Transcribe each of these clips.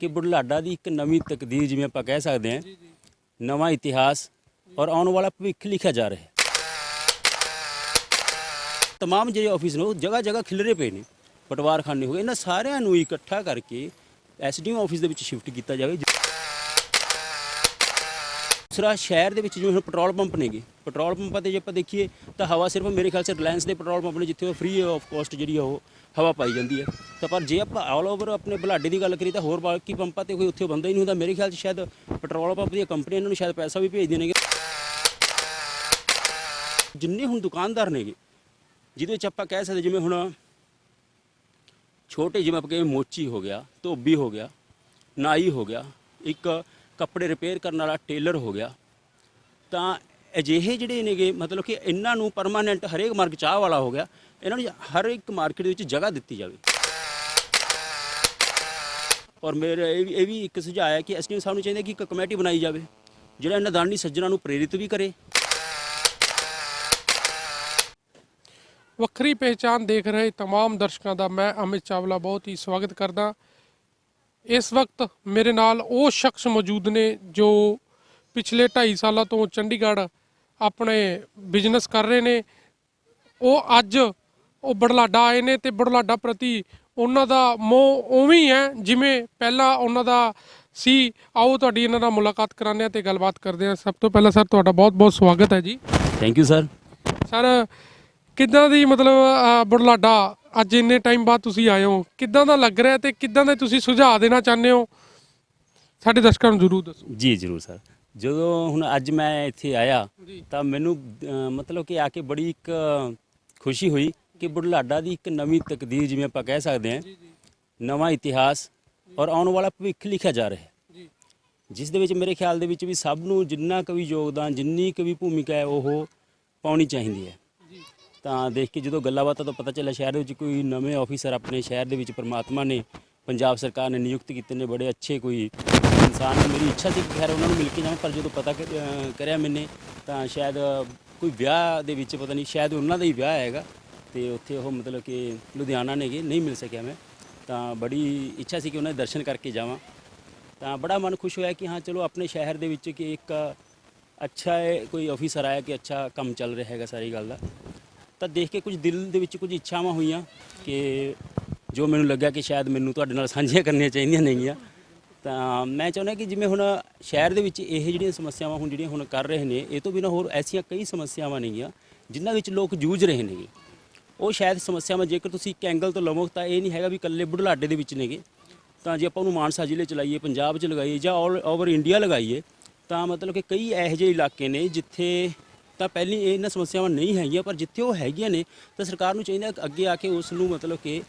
ਕਿ ਬੁਢਲਾਡਾ ਦੀ ਇੱਕ ਨਵੀਂ ਤਕਦੀਰ ਜਿਵੇਂ ਆਪਾਂ ਕਹਿ ਸਕਦੇ ਹਾਂ ਨਵਾਂ ਇਤਿਹਾਸ ਔਰ ਆਉਣ ਵਾਲਾ ਭਵਿੱਖ ਲਿਖਿਆ ਜਾ ਰਿਹਾ ਹੈ। ਤਮਾਮ ਜਿਹੜੇ ਆਫਿਸ ਨੇ ਉਹ ਜਗ੍ਹਾ ਜਗ੍ਹਾ ਖਿਲਰੇ ਪਏ ਨੇ ਪਟਵਾਰਖਾਨੇ ਹੋ ਗਏ ਇਹਨਾਂ ਸਾਰਿਆਂ ਨੂੰ ਇਕੱਠਾ ਕਰਕੇ ਐਸਡੀਐਮ ਆਫਿਸ ਦੇ ਵਿੱਚ ਸ਼ਿਫਟ ਕੀਤਾ ਜਾਵੇ ਦੂਸਰਾ ਸ਼ਹਿਰ ਦੇ ਵਿੱਚ ਜਿਵੇਂ ਹੁਣ ਪੈਟਰੋਲ ਪੰਪ ਨੇਗੇ, ਪੈਟਰੋਲ ਪੰਪਾਂ ਤੇ ਜੇ ਆਪਾਂ ਦੇਖੀਏ ਤਾਂ ਹਵਾ ਸਿਰਫ ਮੇਰੇ ਖਿਆਲ ਸੇ ਰਿਲਾਇੰਸ ਦੇ ਪੈਟਰੋਲ ਪੰਪ ਨੇ ਜਿੱਥੇ ਉਹ ਫ੍ਰੀ ਆਫ ਕਾਸਟ ਜਿਹੜੀ ਆ ਉਹ ਹਵਾ ਪਾਈ ਜਾਂਦੀ ਹੈ ਤਾਂ ਪਰ ਜੇ ਆਪਾਂ ਆਲ ਓਵਰ ਆਪਣੇ ਬੁਲਾਡੇ ਦੀ ਗੱਲ ਕਰੀਏ ਤਾਂ ਹੋਰ ਬਾਕੀ ਪੰਪਾਂ ਤੇ ਕੋਈ ਉੱਥੇ ਬੰਦਾ ਹੀ ਨਹੀਂ ਹੁੰਦਾ। ਮੇਰੇ ਖਿਆਲ 'ਚ ਸ਼ਾਇਦ ਪੈਟਰੋਲ ਪੰਪ ਦੀਆਂ ਕੰਪਨੀਆਂ ਇਹਨਾਂ ਨੂੰ ਸ਼ਾਇਦ ਪੈਸਾ ਵੀ ਭੇਜਦੇ ਨੇਗੇ ਜਿੰਨੇ ਹੁਣ ਦੁਕਾਨਦਾਰ ਨੇਗੇ, ਜਿਹਦੇ ਵਿੱਚ ਆਪਾਂ ਕਹਿ ਸਕਦੇ ਜਿਵੇਂ ਹੁਣ ਛੋਟੇ ਜਿਵੇਂ ਆਪਾਂ ਕਹੇ ਮੋਚੀ ਹੋ ਗਿਆ, ਧੋਬੀ ਹੋ ਗਿਆ, ਨਾਈ ਹੋ ਗਿਆ, ਇੱਕ ਕੱਪੜੇ ਰਿਪੇਅਰ ਕਰਨ ਵਾਲਾ ਟੇਲਰ ਹੋ ਗਿਆ ਤਾਂ ਅਜਿਹੇ ਜਿਹੜੇ ਨੇਗੇ ਮਤਲਬ ਕਿ ਇਹਨਾਂ ਨੂੰ ਪਰਮਾਨੈਂਟ ਹਰੇਕ ਮਾਰਕ ਚਾਹ ਵਾਲਾ ਹੋ ਗਿਆ ਇਹਨਾਂ ਨੂੰ ਹਰ ਇੱਕ ਮਾਰਕੀਟ ਵਿੱਚ ਜਗ੍ਹਾ ਦਿੱਤੀ ਜਾਵੇ ਔਰ ਮੇਰਾ ਇਹ ਵੀ ਇਹ ਵੀ ਇੱਕ ਸੁਝਾਅ ਹੈ ਕਿ ਐਸਡੀਐਮ ਸਾਹਿਬ ਨੂੰ ਚਾਹੀਦਾ ਕਿ ਇੱਕ ਕਮੇਟੀ ਬਣਾਈ ਜਾਵੇ ਜਿਹੜਾ ਇਹਨਾਂ ਦਾਨੀ ਸੱਜਣਾ ਨੂੰ ਪ੍ਰੇਰਿਤ ਵੀ ਕਰੇ ਵੱਖਰੀ ਪਹਿਚਾਨ ਦੇਖ ਰਹੇ तमाम ਦਰਸ਼ਕਾਂ ਦਾ ਮੈਂ ਅਮਿਤ ਚਾਵਲਾ ਬਹੁਤ ਹੀ ਸਵਾਗਤ ਕਰਦਾ ਇਸ ਵਕਤ ਮੇਰੇ ਨਾਲ ਉਹ ਸ਼ਖਸ ਮੌਜੂਦ ਨੇ ਜੋ ਪਿਛਲੇ 2.5 ਸਾਲਾਂ ਤੋਂ ਚੰਡੀਗੜ੍ਹ ਆਪਣੇ ਬਿਜ਼ਨਸ ਕਰ ਰਹੇ ਨੇ। ਉਹ ਅੱਜ ਉਹ ਬੜਲਾਡਾ ਆਏ ਨੇ ਤੇ ਬੜਲਾਡਾ ਪ੍ਰਤੀ ਉਹਨਾਂ ਦਾ ਮੋਹ ਉਵੇਂ ਹੀ ਹੈ ਜਿਵੇਂ ਪਹਿਲਾਂ ਉਹਨਾਂ ਦਾ ਸੀ। ਆਓ ਤੁਹਾਡੀ ਇਹਨਾਂ ਨਾਲ ਮੁਲਾਕਾਤ ਕਰਾਉਂਦੇ ਹਾਂ ਤੇ ਗੱਲਬਾਤ ਕਰਦੇ ਹਾਂ। ਸਭ ਤੋਂ ਪਹਿਲਾਂ ਸਰ ਤੁਹਾਡਾ ਬਹੁਤ ਬਹੁਤ ਸਵਾਗਤ ਹੈ ਜੀ। ਥੈਂਕ ਯੂ ਸਰ ਸਰ ਕਿੱਦਾਂ ਦੀ ਮਤਲਬ ਅਹ, ਬੁਢਲਾਡਾ ਅੱਜ ਇੰਨੇ ਟਾਈਮ ਬਾਅਦ ਤੁਸੀਂ ਆਏ ਹੋ ਕਿੱਦਾਂ ਦਾ ਲੱਗ ਰਿਹਾ ਤੇ ਕਿੱਦਾਂ ਦੇ ਤੁਸੀਂ ਸੁਝਾਅ ਦੇਣਾ ਚਾਹੁੰਦੇ ਹੋ? ਸਾਡੇ ਦਰਸ਼ਕਾਂ ਨੂੰ ਜ਼ਰੂਰ ਦੱਸੋ। ਜੀ ਜ਼ਰੂਰ ਸਰ ਜਦੋਂ ਹੁਣ ਅੱਜ ਮੈਂ ਇੱਥੇ ਆਇਆ ਤਾਂ ਮੈਨੂੰ ਅਹ, ਮਤਲਬ ਕਿ ਆ ਕੇ ਬੜੀ ਇੱਕ ਖੁਸ਼ੀ ਹੋਈ ਕਿ ਬੁਢਲਾਡਾ ਦੀ ਇੱਕ ਨਵੀਂ ਤਕਦੀਰ ਜਿਵੇਂ ਆਪਾਂ ਕਹਿ ਸਕਦੇ ਹਾਂ ਨਵਾਂ ਇਤਿਹਾਸ ਔਰ ਆਉਣ ਵਾਲਾ ਭਵਿੱਖ ਲਿਖਿਆ ਜਾ ਰਿਹਾ ਹੈ। ਜੀ। ਜਿਸ ਦੇ ਵਿੱਚ ਮੇਰੇ ਖਿਆਲ ਦੇ ਵਿੱਚ ਵੀ ਸਭ ਨੂੰ ਜਿੰਨਾ ਕੁ ਵੀ ਯੋਗਦਾਨ ਜਿੰਨੀ ਕੁ ਵੀ ਭੂਮਿਕਾ ਹੈ ਉਹ ਪਾਉਣੀ ਚਾਹੀਦੀ ਹੈ। ਤਾਂ ਦੇਖ ਕੇ ਜਦੋਂ ਗੱਲਾਂ ਬਾਤਾਂ ਤੋਂ ਪਤਾ ਚੱਲਿਆ ਸ਼ਹਿਰ ਦੇ ਵਿੱਚ ਕੋਈ ਨਵੇਂ ਆਫੀਸਰ ਆਪਣੇ ਸ਼ਹਿਰ ਦੇ ਵਿੱਚ ਪ੍ਰਮਾਤਮਾ ਨੇ, ਪੰਜਾਬ ਸਰਕਾਰ ਨੇ ਨਿਯੁਕਤ ਕੀਤੇ ਨੇ, ਬੜੇ ਅੱਛੇ ਕੋਈ ਇਨਸਾਨ ਨੇ। ਮੇਰੀ ਇੱਛਾ ਸੀ ਕਿ ਖੈਰ ਉਹਨਾਂ ਨੂੰ ਮਿਲ ਕੇ ਜਾਵਾਂ ਪਰ ਜਦੋਂ ਪਤਾ ਕਰ- ਕਰਿਆ ਮੈਨੇ, ਤਾਂ ਸ਼ਾਇਦ ਕੋਈ ਵਿਆਹ ਦੇ ਵਿੱਚ ਪਤਾ ਨਹੀਂ, ਸ਼ਾਇਦ ਉਹਨਾਂ ਦਾ ਹੀ ਵਿਆਹ ਹੈਗਾ। ਤੇ ਉੱਥੇ ਉਹ ਮਤਲਬ ਕਿ ਲੁਧਿਆਣਾ ਨੇਗੇ, ਨਹੀਂ ਮਿਲ ਸਕਿਆ ਮੈਂ। ਤਾਂ ਬੜੀ ਇੱਛਾ ਸੀ ਕਿ ਉਹਨਾਂ ਦੇ ਦਰਸ਼ਨ ਕਰਕੇ ਜਾਵਾਂ। ਤਾਂ ਬੜਾ ਮਨ ਖੁਸ਼ ਹੋਇਆ ਕਿ ਹਾਂ, ਚਲੋ ਆਪਣੇ ਸ਼ਹਿਰ ਦੇ ਵਿੱਚ ਕਿ ਇੱਕ ਅੱਛਾ ਹੈ ਕੋਈ ਆਫੀਸਰ ਆਇਆ ਕਿ ਅੱਛਾ ਕੰਮ ਚੱਲ ਰਿਹਾ ਹੈਗਾ ਸਾਰੀ ਗੱਲ ਦਾ। ਤਾਂ ਦੇਖ ਕੇ ਕੁਝ ਦਿਲ ਦੇ ਵਿੱਚ ਕੁਝ ਇੱਛਾਵਾਂ ਹੋਈਆਂ ਕਿ ਜੋ ਮੈਨੂੰ ਲੱਗਿਆ ਕਿ ਸ਼ਾਇਦ ਮੈਨੂੰ ਤੁਹਾਡੇ ਨਾਲ ਸਾਂਝੀਆਂ ਕਰਨੀਆਂ ਚਾਹੀਦੀਆਂ ਨੇਗੀਆਂ। ਤਾਂ ਮੈਂ ਚਾਹੁੰਦਾ ਕਿ ਜਿਵੇਂ ਹੁਣ ਸ਼ਹਿਰ ਦੇ ਵਿੱਚ ਇਹ ਜਿਹੜੀਆਂ ਸਮੱਸਿਆਵਾਂ ਹੁਣ ਜਿਹੜੀਆਂ ਹੁਣ ਕਰ ਰਹੇ ਨੇ, ਇਹ ਤੋਂ ਬਿਨਾਂ ਹੋਰ ਐਸੀਆਂ ਕਈ ਸਮੱਸਿਆਵਾਂ ਨੇਗੀਆਂ ਜਿਨ੍ਹਾਂ ਵਿੱਚ ਲੋਕ ਜੂਝ ਰਹੇ ਨੇਗੇ। ਉਹ ਸ਼ਾਇਦ ਸਮੱਸਿਆਵਾਂ ਜੇਕਰ ਤੁਸੀਂ ਇੱਕ ਐਂਗਲ ਤੋਂ ਲਵੋ ਤਾਂ ਇਹ ਨਹੀਂ ਹੈਗਾ ਵੀ ਇਕੱਲੇ ਬੁਢਲਾਡੇ ਦੇ ਵਿੱਚ ਨੇਗੇ। ਤਾਂ ਜੇ ਆਪਾਂ ਉਹਨੂੰ ਮਾਨਸਾ ਜ਼ਿਲ੍ਹੇ ਚ ਲਾਈਏ, ਪੰਜਾਬ ਚ ਲਗਾਈਏ ਜਾਂ ਆਲ ਓਵਰ ਇੰਡੀਆ ਲਗਾਈਏ, ਤਾਂ ਮਤਲਬ ਕਿ ਕਈ ਇਹੋ ਜਿਹੇ ਇਲਾਕੇ ਨੇ ਜਿੱਥੇ ਤਾਂ ਪਹਿਲੀ ਇਹ ਇਹਨਾਂ ਸਮੱਸਿਆਵਾਂ ਨਹੀਂ ਹੈਗੀਆਂ ਪਰ ਜਿੱਥੇ ਉਹ ਹੈਗੀਆਂ ਨੇ ਤਾਂ ਸਰਕਾਰ ਨੂੰ ਚਾਹੀਦਾ ਕਿ ਅੱਗੇ ਆ ਕੇ ਉਸ ਨੂੰ ਮਤਲਬ ਕਿ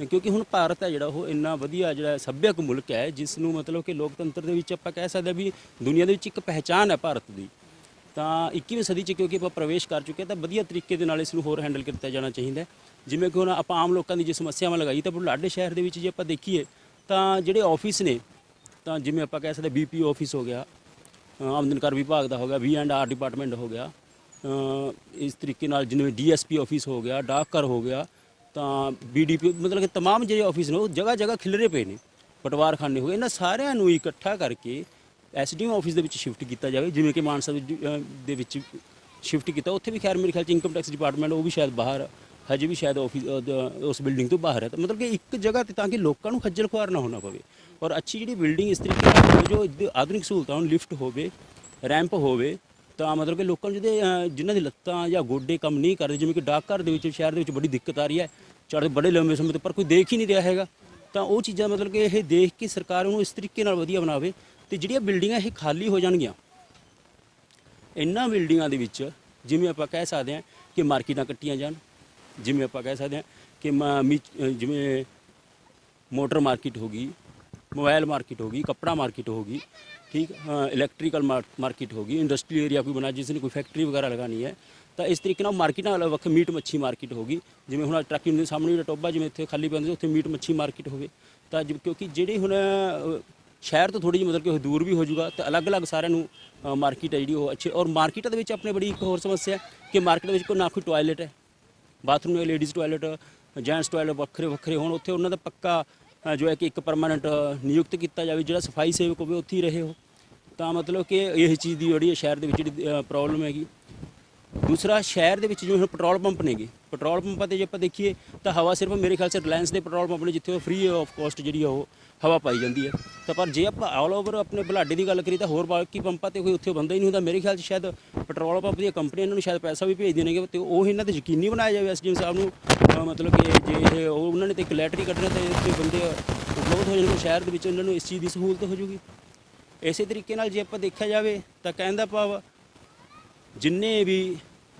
ਕਿਉਂਕਿ ਹੁਣ ਭਾਰਤ ਹੈ ਜਿਹੜਾ ਉਹ ਇੰਨਾ ਵਧੀਆ ਜਿਹੜਾ ਸੱਭਿਅਕ ਮੁਲਕ ਹੈ ਜਿਸ ਨੂੰ ਮਤਲਬ ਕਿ ਲੋਕਤੰਤਰ ਦੇ ਵਿੱਚ ਆਪਾਂ ਕਹਿ ਸਕਦੇ ਹਾਂ ਵੀ ਦੁਨੀਆ ਦੇ ਵਿੱਚ ਇੱਕ ਪਹਿਚਾਨ ਹੈ ਭਾਰਤ ਦੀ। ਤਾਂ 21ਵੀਂ ਸਦੀ 'ਚ ਕਿਉਂਕਿ ਆਪਾਂ ਪ੍ਰਵੇਸ਼ ਕਰ ਚੁੱਕੇ ਹਾਂ ਤਾਂ ਵਧੀਆ ਤਰੀਕੇ ਦੇ ਨਾਲ ਇਸ ਨੂੰ ਹੋਰ ਹੈਂਡਲ ਕੀਤਾ ਜਾਣਾ ਚਾਹੀਦਾ ਜਿਵੇਂ ਕਿ ਹੁਣ ਆਪਾਂ ਆਮ ਲੋਕਾਂ ਦੀ ਜੇ ਸਮੱਸਿਆਵਾਂ ਲਗਾਈ ਤਾਂ ਬੁਢਲਾਡੇ ਸ਼ਹਿਰ ਦੇ ਵਿੱਚ ਜੇ ਆਪਾਂ ਦੇਖੀਏ ਤਾਂ ਜਿਹੜੇ ਆਫਿਸ ਨੇ ਤਾਂ ਜਿਵੇਂ ਆਪਾਂ ਕਹਿ ਸਕਦੇ ਬੀਪੀਓ ਆਫਿਸ ਹੋ ਗਿਆ ਅ, ਆਮਦਨ ਕਰ ਵਿਭਾਗ ਦਾ ਹੋ ਗਿਆ ਵੀ ਐਂਡ ਆਰ ਡਿਪਾਰਟਮੈਂਟ ਹੋ ਗਿਆ ਇਸ ਤਰੀਕੇ ਨਾਲ ਜਿਵੇਂ ਡੀਐਸਪੀ ਆਫਿਸ ਹੋ ਗਿਆ ਡਾਕਘਰ ਹੋ ਗਿਆ ਤਾਂ ਬੀਡੀਪੀ ਮਤਲਬ ਕਿ तमाम ਜਿਹੜੇ ਆਫਿਸ ਨੇ ਉਹ ਜਗ੍ਹਾ ਜਗ੍ਹਾ ਖਿਲਰੇ ਪਏ ਨੇ ਪਟਵਾਰਖਾਨੇ ਹੋ ਗਏ ਇਹਨਾਂ ਸਾਰਿਆਂ ਨੂੰ ਇਕੱਠਾ ਕਰਕੇ ਐਸਡੀਐਮ ਆਫਿਸ ਦੇ ਵਿੱਚ ਸ਼ਿਫਟ ਕੀਤਾ ਜਾਵੇ ਜਿਵੇਂ ਕਿ ਮਾਨਸਾ ਵਿੱਚ, ਅ, ਦੇ ਵਿੱਚ ਸ਼ਿਫਟ ਕੀਤਾ ਉੱਥੇ ਵੀ ਖੈਰ ਮੇਰੇ ਖਿਆਲ ਚ ਇਨਕਮ ਟੈਕਸ ਡਿਪਾਰਟਮੈਂਟ ਉਹ ਵੀ ਸ਼ਾਇਦ ਬਾਹਰ ਹਜੇ ਵੀ ਸ਼ਾਇਦ ਆਫਿਸ ਉਸ ਬਿਲਡਿੰਗ ਤੋਂ ਬਾਹਰ ਹੈ ਤਾਂ ਮਤਲਬ ਕਿ ਇੱਕ ਜਗ੍ਹਾ ਤੇ ਤਾਂ ਕਿ ਲੋਕਾਂ ਨੂੰ ਖੱਜਲ ਖੁਆਰ ਨਾ ਹੋਣਾ ਪਵੇ ਔਰ ਅੱਛੀ ਜਿਹੜੀ ਬਿਲਡਿੰਗ ਇਸ ਤਰੀਕੇ ਨਾਲ ਹੋਵੇ ਜੋ ਇਹਦੇ ਆਧੁਨਿਕ ਸਹੂਲਤਾਂ ਨੂੰ ਲਿਫਟ ਹੋਵੇ ਰੈਂਪ ਹੋਵੇ ਤਾਂ ਮਤਲਬ ਕਿ ਲੋਕਾਂ ਨੂੰ ਜਿਹਦੇ ਅ, ਜਿਨ੍ਹਾਂ ਦੀ ਲੱਤਾਂ ਜਾਂ ਗੋਡੇ ਕੰਮ ਨਹੀਂ ਕਰਦੇ ਜਿਵੇਂ ਕਿ ਡਾਕਘਰ ਦੇ ਵਿੱਚ ਸ਼ਹਿਰ ਦੇ ਵਿੱਚ ਬੜੀ ਦਿੱਕਤ ਆ ਰਹੀ ਹੈ ਚੜ੍ਹਦੇ ਬੜੇ ਲੰਬੇ ਸਮੇਂ ਤੋਂ ਪਰ ਕੋਈ ਦੇਖ ਹੀ ਨਹੀਂ ਰਿਹਾ ਹੈਗਾ। ਤਾਂ ਉਹ ਚੀਜ਼ਾਂ ਮਤਲਬ ਕਿ ਇਹ ਦੇਖ ਕੇ ਸਰਕਾਰ ਉਹਨੂੰ ਇਸ ਤਰੀਕੇ ਨਾਲ ਵਧੀਆ ਬਣਾਵੇ ਤੇ ਜਿਹੜੀਆਂ ਬਿਲਡਿੰਗਾਂ ਇਹ ਖਾਲੀ ਹੋ ਜਾਣਗੀਆਂ ਇਹਨਾਂ ਬਿਲਡਿੰਗਾਂ ਦੇ ਵਿੱਚ ਜਿਵੇਂ ਆਪਾਂ ਕਹਿ ਸਕਦੇ ਹਾਂ ਕਿ ਮਾਰਕੀਟਾਂ ਕੱਟੀਆਂ ਜਾਣ ਜਿਵੇਂ ਆਪਾਂ ਕਹਿ ਸਕਦੇ ਹਾਂ ਕਿ ਮ- ਮੀ- ਅ, ਜਿਵੇਂ ਮੋਟਰ ਮਾਰਕੀਟ ਹੋ ਗਈ ਮੋਬਾਈਲ ਮਾਰਕੀਟ ਹੋ ਗਈ ਕੱਪੜਾ ਮਾਰਕੀਟ ਹੋ ਗਈ ਠੀਕ ਇਲੈਕਟ੍ਰੀਕਲ ਮਾਰਕੀਟ ਹੋ ਗਈ ਇੰਡਸਟਰੀ ਏਰੀਆ ਕੋਈ ਬਣਾ ਜਿਸ ਨੇ ਕੋਈ ਫੈਕਟਰੀ ਵਗੈਰਾ ਲਗਾਣੀ ਹੈ ਤਾਂ ਇਸ ਤਰੀਕੇ ਨਾਲ ਮਾਰਕੀਟਾਂ ਵਾਲਾ ਵੱਖ ਮੀਟ ਮੱਛੀ ਮਾਰਕੀਟ ਹੋ ਗਈ ਜਿਵੇਂ ਹੁਣ ਟਰੱਕਿੰਗ ਦੇ ਸਾਹਮਣੇ ਜਿਹੜਾ ਟੋਬਾ ਜਿਵੇਂ ਇੱਥੇ ਖਾਲੀ ਪੈਂਦਾ ਸੀ, ਉੱਥੇ ਮੀਟ ਮੱਛੀ ਮਾਰਕੀਟ ਹੋਵੇ ਤਾਂ ਜਿਵੇਂ- ਕਿਉਂਕਿ ਜਿਹੜੇ ਹੁਣ ਸ਼ਹਿਰ ਤੋਂ ਥੋੜੀ ਜਿਹੀ ਮਤਲਬ ਕਿ ਦੂਰ ਵੀ ਹੋ ਜਾਊਗਾ ਤਾਂ ਅਲੱਗ-ਅਲੱਗ ਸਾਰਿਆਂ ਨੂੰ ਮਾਰਕੀਟ ਹੈ ਜਿਹੜੀ ਉਹ ਅੱਛੇ ਔਰ ਮਾਰਕੀਟਾਂ ਦੇ ਵਿੱਚ ਆਪਣੇ ਬੜੀ ਇੱਕ ਹੋਰ ਸਮੱਸਿਆ ਕਿ ਮਾਰਕੀਟ ਦੇ ਵਿੱਚ ਕੋਈ ਨਾ ਕੋਈ ਟਾਇਲਟ ਹੈ ਬਾਥਰੂਮ ਹੈ ਲੇਡੀਜ਼ ਟਾਇਲਟ ਜੈਂਟਸ ਟਾਇਲਟ ਵੱਖਰੇ ਵੱਖਰੇ ਹੋਣ ਉੱਥੇ ਉਹਨਾਂ ਦਾ ਪੱਕਾ ਜੋ ਹੈ ਕਿ ਇੱਕ ਪਰਮਾਨੈਂਟ ਨਿਯੁਕਤ ਕੀਤਾ ਜਾਵੇ, ਜਿਹੜਾ ਸਫ਼ਾਈ ਸੇਵਕ ਹੋਵੇ, ਉੱਥੇ ਹੀ ਰਹੇ ਹੋ ਤਾਂ ਮਤਲਬ ਕਿ ਇਹ ਚੀਜ਼ ਦੀ ਜਿਹੜੀ ਸ਼ਹਿਰ ਦੇ ਵਿੱਚ ਜਿਹੜੀ ਪ੍ਰੋਬਲਮ ਹੈਗੀ। ਦੂਸਰਾ ਸ਼ਹਿਰ ਦੇ ਵਿੱਚ ਜੋ ਹੁਣ ਪੈਟਰੋਲ ਪੰਪ ਨੇਗੇ, ਪੈਟਰੋਲ ਪੰਪਾਂ ਤੇ ਜੇ ਆਪਾਂ ਦੇਖੀਏ ਤਾਂ ਹਵਾ ਸਿਰਫ ਮੇਰੇ ਖਿਆਲ ਸੇ ਰਿਲਾਇੰਸ ਦੇ ਪੈਟਰੋਲ ਪੰਪ ਨੇ ਜਿੱਥੇ ਉਹ ਫ੍ਰੀ ਆਫ ਕਾਸਟ ਜਿਹੜੀ ਆ ਉਹ ਹਵਾ ਪਾਈ ਜਾਂਦੀ ਹੈ ਤਾਂ ਪਰ ਜੇ ਆਪਾਂ ਆਲ ਓਵਰ ਆਪਣੇ ਬੁਲਾਡੇ ਦੀ ਗੱਲ ਕਰੀਏ ਤਾਂ ਹੋਰ ਬਾਕੀ ਪੰਪਾਂ ਤੇ ਕੋਈ ਉੱਥੇ ਬੰਦਾ ਹੀ ਨਹੀਂ ਹੁੰਦਾ। ਮੇਰੇ ਖਿਆਲ 'ਚ ਸ਼ਾਇਦ ਪੈਟਰੋਲ ਪੰਪ ਦੀਆਂ ਕੰਪਨੀਆਂ ਇਹਨਾਂ ਨੂੰ ਸ਼ਾਇਦ ਪੈਸਾ ਵੀ ਭੇਜਦੀਆਂ ਨੇਗੇ ਤੇ ਉਹ ਇਹਨਾਂ ਤੇ ਯਕੀਨੀ ਬਣਾਇਆ ਜਾਵੇ ਐਸਡੀਐਮ ਸਾਹਿਬ ਨੂੰ। ਮਤਲਬ ਕਿ ਜੇ ਉਹ ਉਹਨਾਂ ਨੇ ਤੇ ਇੱਕ ਲੈਟਰੀ ਕੱਢਣਾ ਤੇ ਇੱਥੇ ਬੰਦੇ ਉਪਲਬਧ ਹੋ ਜਾਣਗੇ ਸ਼ਹਿਰ ਦੇ ਵਿੱਚ ਇਹਨਾਂ ਨੂੰ ਇਸ ਚੀਜ਼ ਦੀ ਸਹੂਲਤ ਹੋ ਜੂਗੀ ਇਸੇ ਤਰੀਕੇ ਨਾਲ ਜੇ ਆਪਾਂ ਦੇਖਿਆ ਜਾਵੇ ਤਾਂ ਕਹਿੰਦਾ ਭਾਵ ਜਿੰਨੇ ਵੀ